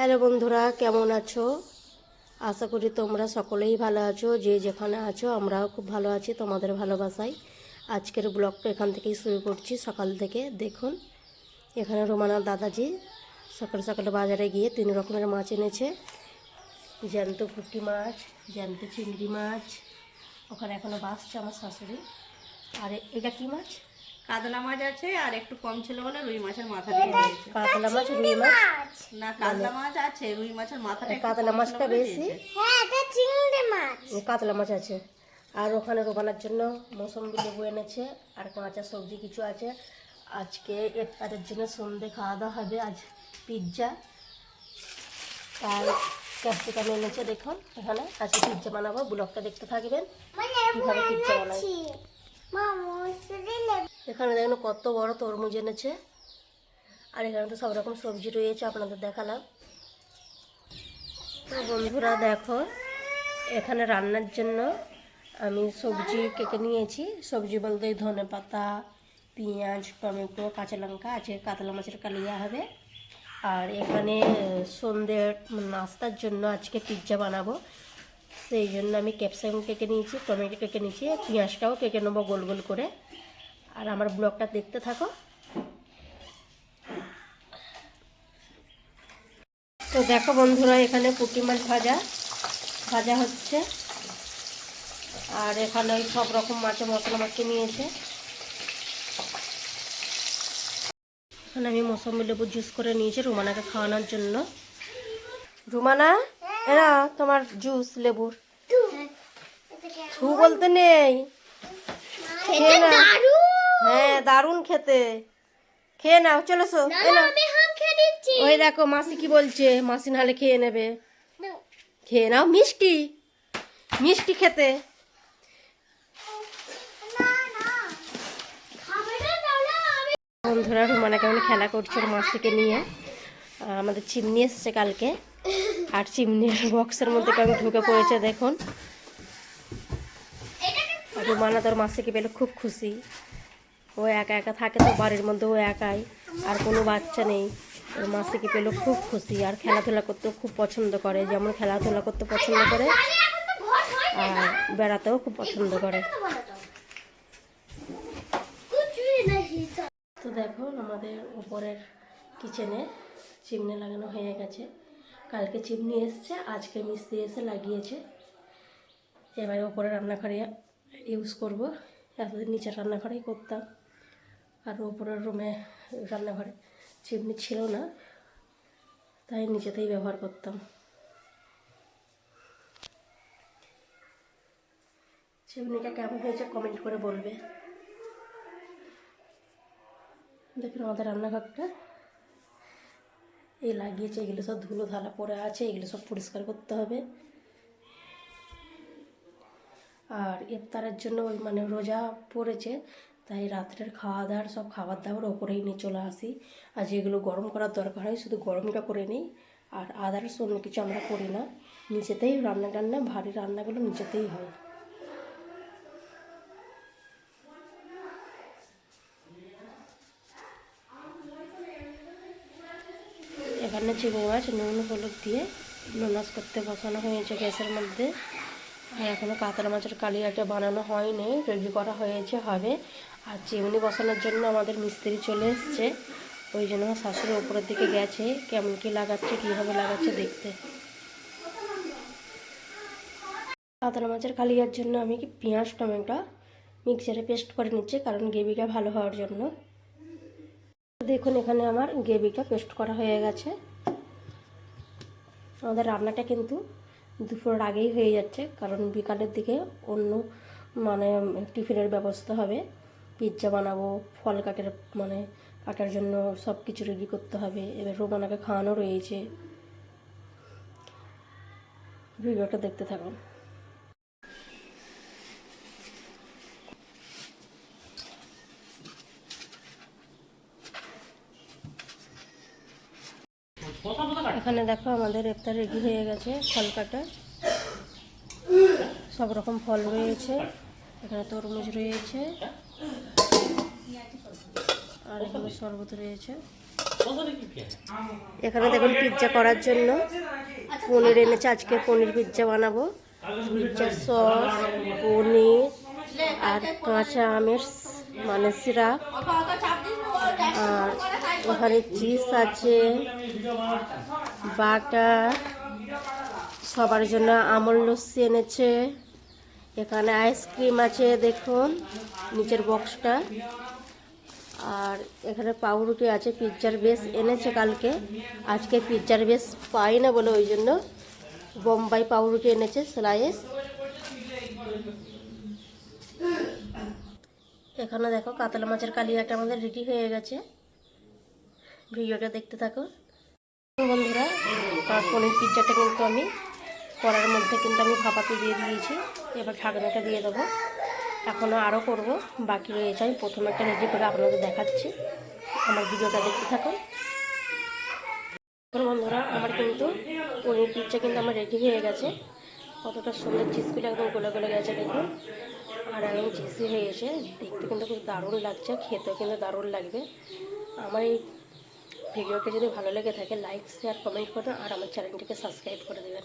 Hello বন্ধুরা, কেমন আছো? আশা করি তোমরা সকলেই ভালো আছো, যে যেখানে আছো আমরাও খুব ভালো আছি, তোমাদের ভালোবাসায়। আজকের ব্লগটা এখান থেকেই শুরু করছি, সকাল থেকে। দেখুন, এখানে রোমানার দাদাজি সকাল সকালে বাজারে গিয়ে তিন রকমের মাছ এনেছে। জ্যান্ত পুঁটি মাছ, জ্যান্ত চিংড়ি মাছ, ওখানে এখনও বাসছে আমার শাশুড়ি। আর, এটা কি মাছ? কাতলা মাছ আছে আর একটু কম ছিল বলে রুই মাছের মাথা দিয়ে দিয়েছে। কাতলা মাছ রুই মাছ? না কাতলা মাছ আছে রুই মাছের মাথাটা কাতলা কম ছিল মাছটা বলে বেশি? দিয়েছে। কাতলা মাছ আছে। আর ওখানে রোবানার জন্য মৌসম্বি লেবু এনেছে আর কাঁচা সবজি কিছু আছে। আজকে ইফতারের জন্য সন্ধে খাওয়া দাওয়া হবে আজ পিৎজা। আর ক্যাপসিকাম এনেছে দেখুন এখানে। আজকে পিৎজা বানাবো ব্লগটা দেখতে থাকবেন। কীভাবে পিৎজা বানাই? এখানে দেখুন কত বড় তরমুজ এনেছে। আর এখানে তো সব রকম সবজি রয়েছে, আপনাদের দেখালাম। তো বন্ধুরা দেখো, এখানে রান্নার জন্য আমি সবজি কেটে নিয়েছি। সবজি বলতে ধনে পাতা, পেঁয়াজ, টমেটো, কাঁচা লঙ্কা, আছে কাতলা মাছের কালিয়া হবে। আর এখানে সন্ধ্যের নাস্তার জন্য আজকে পিৎজা বানাবো। সেই জন্য আমি ক্যাপসিকাম কেটে নিয়েছি, টমেটো কেটে নিয়েছি, পেঁয়াজটাও কেটে নেব গোল গোল করে। আর আমার ব্লগটা দেখতে থাকো। তো দেখো বন্ধুরা এখানে পুঁটি মাছ ভাজা ভাজা হচ্ছে। আর এখানে ওই সব রকম মাছে মশলা মাছে নিয়েছে। এখানে আমি মৌসম্বি লেবু জুস করে নিয়েছি রুমানাকে খাওয়ানোর জন্য। রুমানা এরা তোমার জুস লেবুর। থু বলতে নেই। না হ্যাঁ দারুণ খেতে। খেয়ে নাও চলো সো নাও। ওই দেখো মাসি কি বলছে মাসি নাহলে খেয়ে নেবে। খেয়ে নাও মিষ্টি। মিষ্টি খেতে। বন্ধুরা রুমানা কেমন খেলা করছে ওর মাসিকে নিয়ে? আমাদের চিমনি এসছে কালকে। আর চিমনির বক্সের মধ্যে কেমন ঢুকে পড়েছে দেখুন। রুমানা তোর মাসিকে পেলে খুব খুশি। ও একা একা থাকে তো বাড়ির মধ্যে ও একাই, আর কোনো বাচ্চা নেই। ওর মাসিকে পেলে খুব খুশি, আর খেলাধুলা করতেও খুব পছন্দ করে, যেমন খেলাধুলা করতে পছন্দ করে, আর বেড়াতেও খুব পছন্দ করে। তো দেখো আমাদের উপরের কিচেনে চিমনি লাগানো হয়ে গেছে। কালকে চিমনি এসছে, আজকে মিস্ত্রি এসে লাগিয়েছে। এবারে ওপরে রান্নাঘরে ইউজ করব, এতদিন নিচের রান্নাঘরেই করতাম। আর উপরের রুমে রান্নাঘরে চিমনি ছিল না, তাই নিচেতেই ব্যবহার করতাম। চিমনিটা কেমন হয়েছে কমেন্ট করে বলবে। দেখুন আমাদের রান্নাঘরটা এই লাগিয়েছে, এগুলো সব ধুলো ধালা পড়ে আছে, এগুলো সব পরিষ্কার করতে হবে। আর ইফতারের জন্য ওই মানে রোজা পড়েছে তাই রাত্রের খাওয়া দাওয়ার সব খাবার দাবার ওপরেই নিয়ে চলে আসি। আর যেগুলো গরম করার দরকার হয় শুধু গরমটা করে নিই। আর আদার্স অন্য কিছু আমরা করি না। নিচেতেই রান্না টান্না ভারী রান্নাগুলো নিচেতেই হয়। এখানে চিংড়ি মাছ নুন, হলুদ দিয়ে নোনাজ করতে বসানো হয়েছে গ্যাসের মধ্যে। আর এখনও কাতলা মাছের কালিয়াটা বানানো হয়নি রেডি করা হয়েছে, হবে। আর চিমনি বসানোর জন্য আমাদের মিস্ত্রি চলে এসছে। ওই জন্য আমার শাশুড়ি ওপরের দিকে গেছে। কেমন কি লাগাচ্ছে, কীভাবে লাগাচ্ছে দেখতে। কাতলা মাছের কালিয়ার জন্য আমি কি পেঁয়াজ, টমেটো মিক্সারে পেস্ট করে নিচ্ছি, কারণ গ্রেভিটা ভালো হওয়ার জন্য। দেখুন, এখানে আমার গ্রেভিটা পেস্ট করা হয়ে গেছে। আমাদের রান্নাটা কিন্তু দুপুরের আগেই হয়ে যাচ্ছে, কারণ বিকালের দিকে অন্য মানে টিফিনের ব্যবস্থা হবে। পিৎজা বানাবো, ফল কাটের মানে কাটার জন্য সব কিছু রেডি করতে হবে। এবার রোমানাকে খাওয়ানো রয়েছে। ভিডিওটা দেখতে থাকুন। এখানে দেখো আমাদের ইফতার রেডি হয়ে গেছে, ফল কাটা। সব রকম ফল রয়েছে। এখানে তরমুজ রয়েছে। আর এখানে শরবত রয়েছে। এখানে দেখুন পিৎজা করার জন্য। পনির এনেছে, আজকে পনির পিৎজা বানাবো। পিৎজা সস পনির আর কাঁচা আমের মানে সিরাপ আর ওখানে চিজ আছে বাটার সবার জন্য আমল লস্যি এনেছে। এখানে আইসক্রিম আছে, দেখুন, নিচের বক্সটা। আর এখানে পাউরুটি আছে, পিৎজার বেস এনেছে কালকে। আজকে পিৎজার বেস পাই না বলে ওই জন্য বোম্বাই পাউরুটি এনেছে, স্লাইস। এখানে দেখো, কাতলা মাছের কালিয়াটা আমাদের রেডি হয়ে গেছে। ভিডিওটা দেখতে থাকো। বন্ধুরা পনির পিৎজাটা কিন্তু আমি করার মধ্যে কিন্তু আমি ভাপাতে দিয়ে দিয়েছি। এবার ঢাকনাটা দিয়ে দেবো। এখনও আরও করব। বাকি রয়েছে, আমি প্রথমে একটা রেডি করে আপনাদের দেখাচ্ছি। আমার ভিডিওটা দেখতে থাকুন। বন্ধুরা, আমার কিন্তু পনির পিৎজা কিন্তু আমার রেডি হয়ে গেছে। কতটা সুন্দর চিজগুলো একদম গলে গলে গেছে, দেখুন। আর একদম চিজি হয়ে গেছে। দেখতে কিন্তু খুব দারুণ লাগছে, খেতেও কিন্তু দারুণ লাগবে। আমার এই ভিডিওটা যদি ভালো লেগে থাকে লাইক শেয়ার কমেন্ট করুন, আর আমার চ্যানেলটিকে সাবস্ক্রাইব করে দেবেন।